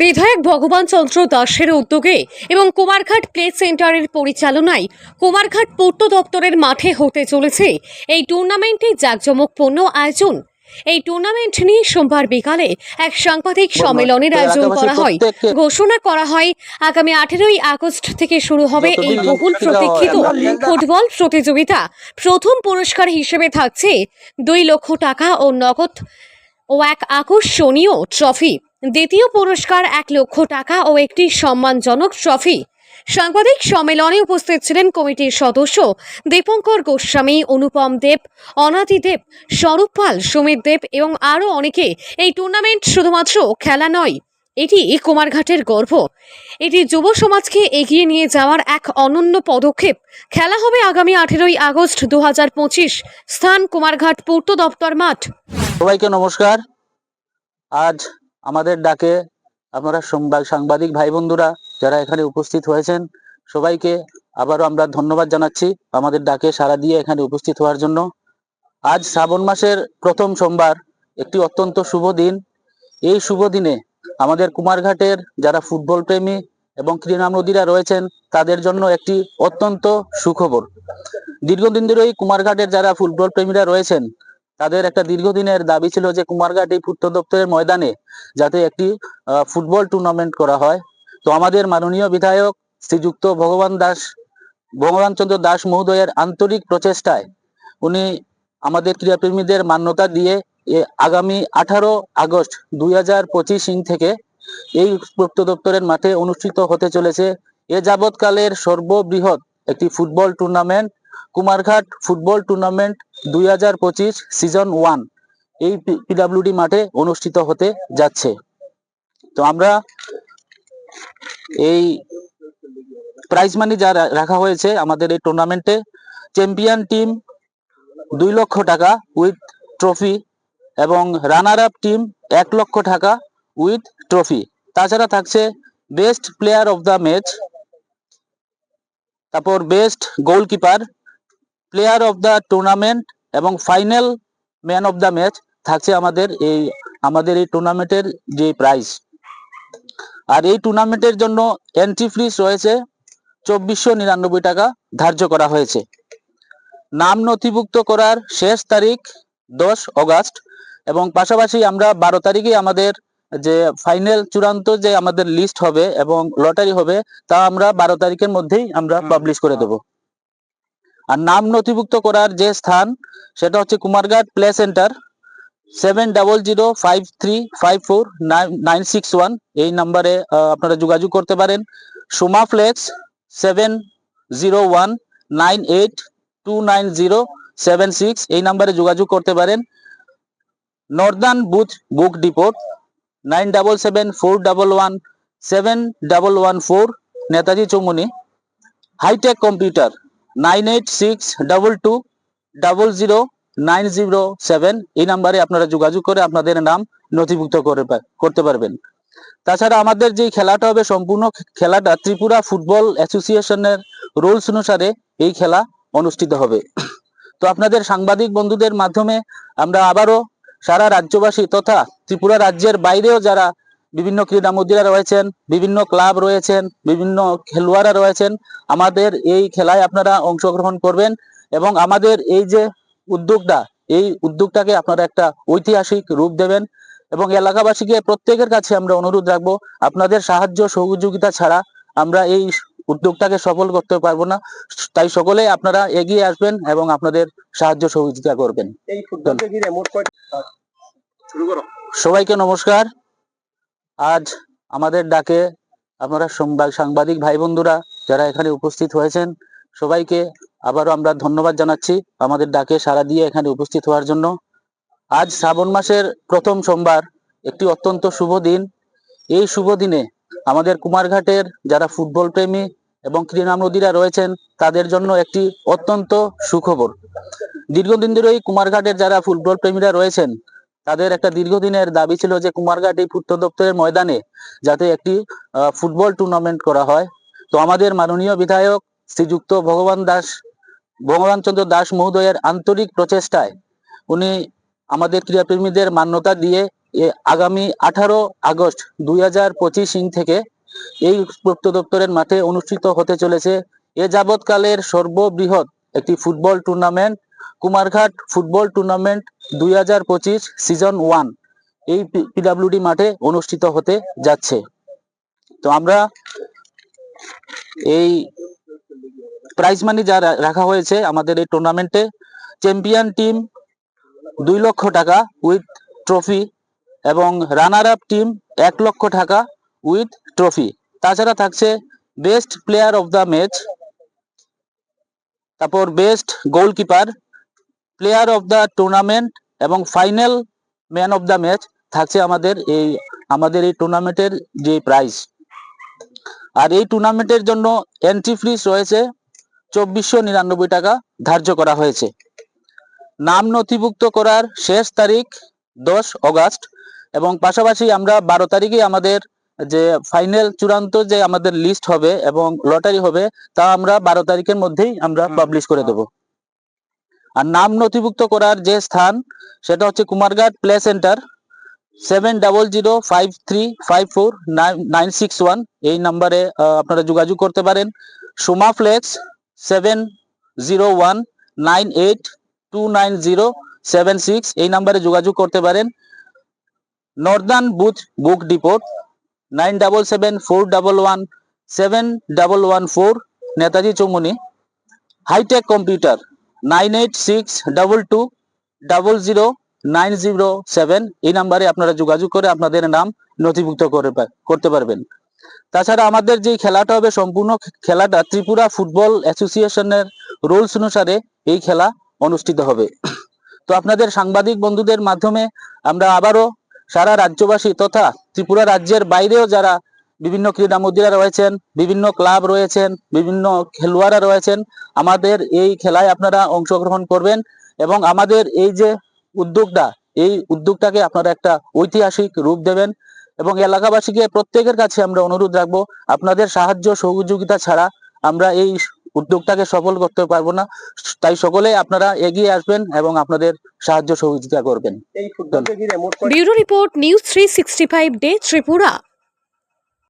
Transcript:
বিধায়ক ভগবান চন্দ্র দাসের উদ্যোগে এবং কুমারঘাট প্লে সেন্টারের পরিচালনায় কুমারঘাট পূর্ত দপ্তরের মাঠে হতে চলেছে এই টুর্নামেন্টে জাঁকজমকপূর্ণ আয়োজন। এই টুর্নামেন্ট নিয়ে সোমবার বিকালে এক সাংবাদিক সম্মেলনের আয়োজন করা হয়। ঘোষণা করা হয় আগামী আঠেরোই আগস্ট থেকে শুরু হবে এই বহুল প্রতীক্ষিত ফুটবল প্রতিযোগিতা। প্রথম পুরস্কার হিসেবে থাকছে দুই লক্ষ টাকা ও নগদ ও এক আকর্ষণীয় ট্রফি। দ্বিতীয় পুরস্কার এক লক্ষ টাকা ও একটি সম্মানজনক ট্রফি। সাংবাদিক সম্মেলনে উপস্থিত ছিলেন কমিটির সদস্য দীপঙ্কর গোস্বামী, অনুপম দেব, অনাদি দেব, স্বরূপ পাল, সুমিত দেব এবং আরও অনেকে। এই টুর্নামেন্ট শুধুমাত্র খেলা নয়, এটি কুমারঘাটের গর্ব। এটি যুব সমাজকে এগিয়ে নিয়ে যাওয়ার এক অনন্য পদক্ষেপ। খেলা হবে আগামী আঠেরোই আগস্ট দু হাজার পঁচিশ স্থান কুমারঘাট পূর্ত দপ্তর মাঠ। সবাইকে নমস্কার। আজ আমাদের ডাকে আপনারা সংবাদ- সাংবাদিক ভাই বন্ধুরা যারা এখানে উপস্থিত হয়েছেন, সবাইকে আবারও আমরা ধন্যবাদ জানাচ্ছি আমাদের ডাকে সাড়া দিয়ে এখানে উপস্থিত হওয়ার জন্য। আজ শ্রাবণ মাসের প্রথম সোমবার, একটি অত্যন্ত শুভ দিন। এই শুভ দিনে আমাদের কুমারঘাটের যারা ফুটবল প্রেমী এবং ক্রীড়ামোদীরা রয়েছেন, তাদের জন্য একটি অত্যন্ত সুখবর। দীর্ঘদিন ধরেই কুমারঘাটের যারা ফুটবল প্রেমীরা রয়েছেন তাদের একটা দীর্ঘদিনের দাবি ছিল যে কুমারঘাট পূর্ত দপ্তরের ময়দানে যাতে একটি ফুটবল টুর্নামেন্ট করা হয়। তো আমাদের মাননীয় বিধায়ক শ্রীযুক্ত ভগবান দাস, ভগবান চন্দ্র দাস মহোদয়ের আন্তরিক প্রচেষ্টায় উনি আমাদের ক্রীড়াপ্রেমীদের মান্যতা দিয়ে আগামী আঠারো আগস্ট দুই হাজার পঁচিশ ইং থেকে এই পূর্ত দপ্তরের মাঠে অনুষ্ঠিত হতে চলেছে। এ যাবৎকালের সর্ববৃহৎ একটি football tournament Kumarghat football tournament দুই হাজার পঁচিশ সিজন ওয়ান এই পিডাব্লিউডি মাঠে অনুষ্ঠিত হতে যাচ্ছে। তো আমরা এই প্রাইজ মানি যা রাখা হয়েছে আমাদের এই টুর্নামেন্টে চ্যাম্পিয়ন টিম দুই লক্ষ টাকা উইথ ট্রফি এবং রানার আপ টিম এক লক্ষ টাকা উইথ ট্রফি তাছাড়া থাকছে best player of the match তারপর best goalkeeper player of the tournament এবং final man of the match থাকছে আমাদের এই আমাদের এই টুর্নামেন্টের যে প্রাইজ আর এই টুর্নামেন্টের জন্য এন্ট্রি ফিস রয়েছে চব্বিশশো নিরানব্বই টাকা ধার্য করা হয়েছে। নাম নথিভুক্ত করার শেষ তারিখ দশ অগাস্ট এবং পাশাপাশি আমরা বারো তারিখে আমাদের যে ফাইনাল চূড়ান্ত যে আমাদের লিস্ট হবে এবং লটারি হবে তা আমরা বারো তারিখের মধ্যেই আমরা পাবলিশ করে দেব। আর নাম নথিভুক্ত করার যে স্থান, সেটা হচ্ছে Kumarghat play centre, seven double zero five three five four nine six one. এই নাম্বারে আপনারা যোগাযোগ করতে পারেন। Soma flex, seven zero one nine eight two nine zero seven six. এই নাম্বারে যোগাযোগ করতে পারেন। Northern booth book depot nine double seven four double one, seven double one four, Netaji Choumoni hitech computer nine eight six double two double zero nine zero seven এই নাম্বারে আপনারা যোগাযোগ করে আপনাদের নাম নথিভুক্ত করে করতে পারবেন। তাছাড়া আমাদের যে খেলাটা হবে, সম্পূর্ণ খেলাটা ত্রিপুরা ফুটবল অ্যাসোসিয়েশনের রুলস অনুসারে এই খেলা অনুষ্ঠিত হবে। তো আপনাদের সাংবাদিক বন্ধুদের মাধ্যমে আমরা আবারও সারা রাজ্যবাসী তথা ত্রিপুরা রাজ্যের বাইরেও যারা বিভিন্ন ক্রীড়ামোদীরা রয়েছেন বিভিন্ন ক্লাব রয়েছেন বিভিন্ন খেলোয়াড়রা রয়েছেন। আমাদের এই খেলায় আপনারা অংশগ্রহণ করবেন এবং আমাদের এই যে উদ্যোগটা এই উদ্যোগটাকে আপনারা একটা ঐতিহাসিক রূপ দেবেন এবং এলাকাবাসীকে প্রত্যেকের কাছে আমরা অনুরোধ রাখব আপনাদের সাহায্য সহযোগিতা ছাড়া আমরা এই উদ্যোগটাকে সফল করতে পারব না। তাই সকলে আপনারা এগিয়ে আসবেন এবং আপনাদের সাহায্য সহযোগিতা করবেন। সবাইকে নমস্কার। আজ আমাদের ডাকে আপনারা সংবাদ- সাংবাদিক ভাই বন্ধুরা যারা এখানে উপস্থিত হয়েছেন, সবাইকে আবারও আমরা ধন্যবাদ জানাচ্ছি আমাদের ডাকে সারা দিয়ে এখানে উপস্থিত হওয়ার জন্য। আজ শ্রাবণ মাসের প্রথম সোমবার, একটি অত্যন্ত শুভ দিন। এই শুভ দিনে আমাদের কুমারঘাটের যারা ফুটবল প্রেমী এবং ক্রীড়ামোদীরা রয়েছেন, তাদের জন্য একটি অত্যন্ত সুখবর। দীর্ঘদিন ধরেই কুমারঘাটের যারা ফুটবল প্রেমীরা রয়েছেন তাদের একটা দীর্ঘদিনের দাবি ছিল যে কুমারঘাট এই পূর্ত দপ্তরের ময়দানে যাতে একটি ফুটবল টুর্নামেন্ট করা হয়। তো আমাদের মাননীয় বিধায়ক শ্রীযুক্ত ভগবান দাস, ভগবান চন্দ্র দাস মহোদয়ের আন্তরিক প্রচেষ্টায় উনি আমাদের ক্রীড়াপ্রেমীদের মান্যতা দিয়ে আগামী আঠারো আগস্ট দুই হাজার পঁচিশ ইং থেকে এই পূর্ত দপ্তরের মাঠে অনুষ্ঠিত হতে চলেছে। এ যাবৎকালের সর্ববৃহৎ একটি football tournament Kumarghat football tournament দুই হাজার পঁচিশ সিজন ওয়ান এই পিডাব্লিউডি মাঠে অনুষ্ঠিত হতে যাচ্ছে। তো আমরা এই প্রাইজ মানি যা রাখা হয়েছে আমাদের এই টুর্নামেন্টে চ্যাম্পিয়ন টিম দুই লক্ষ টাকা উইথ ট্রফি এবং রানার আপ টিম এক লক্ষ টাকা উইথ ট্রফি তাছাড়া থাকছে best player of the match তারপর best goalkeeper player of the tournament এবং final man of the match থাকছে আমাদের এই আমাদের এই টুর্নামেন্টের যে প্রাইজ আর এই টুর্নামেন্টের জন্য এন্ট্রি ফিস রয়েছে চব্বিশশো নিরানব্বই টাকা ধার্য করা হয়েছে। নাম নথিভুক্ত করার শেষ তারিখ দশ অগাস্ট এবং পাশাপাশি আমরা বারো তারিখে আমাদের যে ফাইনাল চূড়ান্ত যে আমাদের লিস্ট হবে এবং লটারি হবে তা আমরা বারো তারিখের মধ্যেই আমরা পাবলিশ করে দেব। আর নাম নথিভুক্ত করার যে স্থান, সেটা হচ্ছে Kumarghat play centre seven double zero five three five four nine six one এই নাম্বারে আপনারা যোগাযোগ করতে পারেন। Soma flex seven zero one nine eight two nine zero seven six এই নাম্বারে যোগাযোগ করতে পারেন। Northern booth book depot nine double seven four double one seven double one four Netaji Choumuni hitech computer nine eight six double two double zero nine zero seven এই নাম্বারে আপনারা যোগাযোগ করে আপনাদের নাম নথিভুক্ত করে করতে পারবেন। তাছাড়া আমাদের যে খেলাটা হবে, সম্পূর্ণ খেলাটা ত্রিপুরা ফুটবল অ্যাসোসিয়েশনের রুলস অনুসারে এই খেলা অনুষ্ঠিত হবে। তো আপনাদের সাংবাদিক বন্ধুদের মাধ্যমে আমরা আবারও সারা রাজ্যবাসী তথা ত্রিপুরা রাজ্যের বাইরেও যারা বিভিন্ন ক্রীড়ামন্ত্রীরা রয়েছেন বিভিন্ন ক্লাব রয়েছেন বিভিন্ন খেলোয়াড়রা রয়েছেন। আমাদের এই খেলায় আপনারা অংশগ্রহণ করবেন এবং আমাদের এই যে উদ্যোগটা এই উদ্যোগটাকে আপনারা একটা ঐতিহাসিক রূপ দেবেন এবং এলাকাবাসীকে প্রত্যেকের কাছে আমরা অনুরোধ রাখব আপনাদের সাহায্য সহযোগিতা ছাড়া আমরা এই উদ্যোগটাকে সফল করতে পারব না। তাই সকলে আপনারা এগিয়ে আসবেন এবং আপনাদের সাহায্য সহযোগিতা করবেন। Bureau report news three sixty five day Tripura.